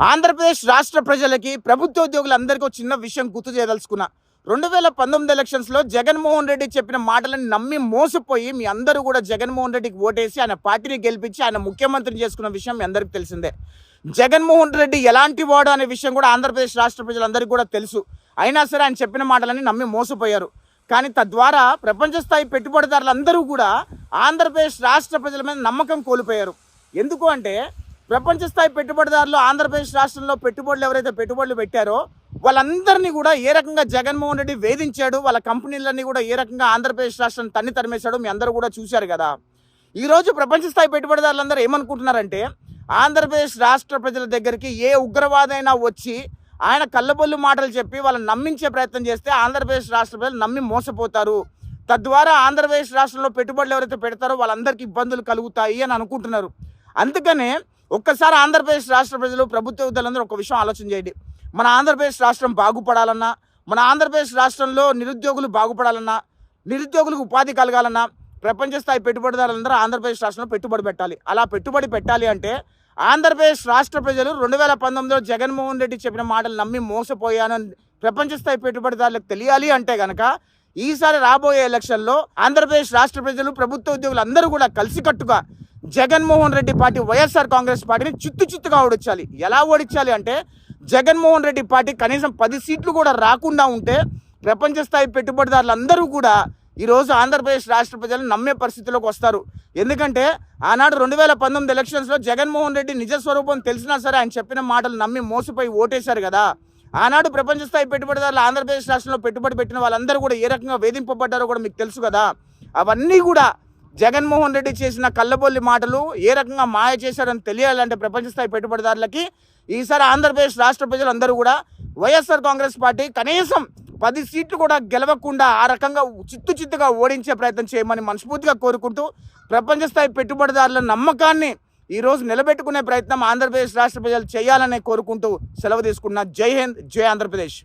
ఆంధ్రప్రదేశ్ రాష్ట్ర ప్రజలకి ప్రభుత్వ ఉద్యోగులందరికీ ఒక చిన్న విషయం గుర్తు చేయదలుచుకున్నా. రెండు వేల పంతొమ్మిది ఎలక్షన్స్లో జగన్మోహన్ రెడ్డి చెప్పిన మాటలను నమ్మి మోసపోయి మీ అందరూ కూడా జగన్మోహన్ రెడ్డికి ఓటేసి ఆయన పార్టీని గెలిపించి ఆయన ముఖ్యమంత్రిని చేసుకున్న విషయం మీ అందరికీ తెలిసిందే. జగన్మోహన్ రెడ్డి ఎలాంటి వాడు అనే విషయం కూడా ఆంధ్రప్రదేశ్ రాష్ట్ర ప్రజలందరికీ కూడా తెలుసు. అయినా సరే ఆయన చెప్పిన మాటలని నమ్మి మోసపోయారు. కానీ తద్వారా ప్రపంచ స్థాయి పెట్టుబడిదారులందరూ కూడా ఆంధ్రప్రదేశ్ రాష్ట్ర ప్రజల మీద నమ్మకం కోల్పోయారు. ఎందుకు అంటే ప్రపంచ స్థాయి పెట్టుబడిదారులు ఆంధ్రప్రదేశ్ రాష్ట్రంలో పెట్టుబడులు ఎవరైతే పెట్టుబడులు పెట్టారో వాళ్ళందరినీ కూడా ఏ రకంగా జగన్మోహన్ రెడ్డి వేధించాడు వాళ్ళ కంపెనీలన్నీ కూడా ఏ రకంగా ఆంధ్రప్రదేశ్ రాష్ట్రాన్ని తన్ని తరిమేశాడు మీ అందరూ కూడా చూశారు కదా. ఈరోజు ప్రపంచ స్థాయి పెట్టుబడిదారులందరూ ఏమనుకుంటున్నారంటే ఆంధ్రప్రదేశ్ రాష్ట్ర ప్రజల దగ్గరికి ఏ ఉగ్రవాదైనా వచ్చి ఆయన కళ్ళబొల్లు మాటలు చెప్పి వాళ్ళని నమ్మించే ప్రయత్నం చేస్తే ఆంధ్రప్రదేశ్ రాష్ట్ర ప్రజలు నమ్మి మోసపోతారు. తద్వారా ఆంధ్రప్రదేశ్ రాష్ట్రంలో పెట్టుబడులు ఎవరైతే పెడతారో వాళ్ళందరికీ ఇబ్బందులు కలుగుతాయి అని అనుకుంటున్నారు. అందుకనే ఒక్కసారి ఆంధ్రప్రదేశ్ రాష్ట్ర ప్రజలు ప్రభుత్వ ఉద్యోగులందరూ ఒక విషయం ఆలోచన చేయండి. మన ఆంధ్రప్రదేశ్ రాష్ట్రం బాగుపడాలన్నా మన ఆంధ్రప్రదేశ్ రాష్ట్రంలో నిరుద్యోగులు బాగుపడాలన్నా నిరుద్యోగులకు ఉపాధి కలగాలన్నా ప్రపంచ స్థాయి పెట్టుబడిదారులందరూ ఆంధ్రప్రదేశ్ రాష్ట్రంలో పెట్టుబడి పెట్టాలి. అలా పెట్టుబడి పెట్టాలి అంటే ఆంధ్రప్రదేశ్ రాష్ట్ర ప్రజలు రెండు వేల పంతొమ్మిదిలో జగన్మోహన్ రెడ్డి చెప్పిన మాటలు నమ్మి మోసపోయాను ప్రపంచ స్థాయి పెట్టుబడిదారులకు తెలియాలి అంటే కనుక ఈసారి రాబోయే ఎలక్షన్లో ఆంధ్రప్రదేశ్ రాష్ట్ర ప్రజలు ప్రభుత్వ ఉద్యోగులు అందరూ కూడా కలిసికట్టుగా జగన్మోహన్ రెడ్డి పార్టీ వైఎస్ఆర్ కాంగ్రెస్ పార్టీని చిత్తు చిత్తుగా ఓడించాలి. ఎలా ఓడించాలి అంటే జగన్మోహన్ రెడ్డి పార్టీ కనీసం పది సీట్లు కూడా రాకుండా ఉంటే ప్రపంచ స్థాయి పెట్టుబడిదారులందరూ కూడా ఈరోజు ఆంధ్రప్రదేశ్ రాష్ట్ర ప్రజలు నమ్మే పరిస్థితిలోకి వస్తారు. ఎందుకంటే ఆనాడు రెండు వేల పంతొమ్మిది ఎలక్షన్స్లో జగన్మోహన్ రెడ్డి నిజ స్వరూపం తెలిసినా సరే ఆయన చెప్పిన మాటలు నమ్మి మోసపోయి ఓటేశారు కదా. ఆనాడు ప్రపంచ స్థాయి పెట్టుబడిదారులు ఆంధ్రప్రదేశ్ రాష్ట్రంలో పెట్టుబడి పెట్టిన వాళ్ళందరూ కూడా ఏ రకంగా వేధింపబడ్డారో కూడా మీకు తెలుసు కదా. అవన్నీ కూడా జగన్మోహన్ రెడ్డి చేసిన కళ్ళబొల్లి మాటలు ఏ రకంగా మాయ చేశారని తెలియాలంటే ప్రపంచ స్థాయి పెట్టుబడిదారులకి ఈసారి ఆంధ్రప్రదేశ్ రాష్ట్ర ప్రజలందరూ కూడా వైఎస్ఆర్ కాంగ్రెస్ పార్టీ కనీసం పది సీట్లు కూడా గెలవకుండా ఆ రకంగా చిత్తు చిత్తుగా ఓడించే ప్రయత్నం చేయమని మనస్ఫూర్తిగా కోరుకుంటూ ప్రపంచ స్థాయి పెట్టుబడిదారుల నమ్మకాన్ని ఈరోజు నిలబెట్టుకునే ప్రయత్నం ఆంధ్రప్రదేశ్ రాష్ట్ర ప్రజలు చేయాలని కోరుకుంటూ సెలవు తీసుకున్న జై హింద్ జై ఆంధ్రప్రదేశ్.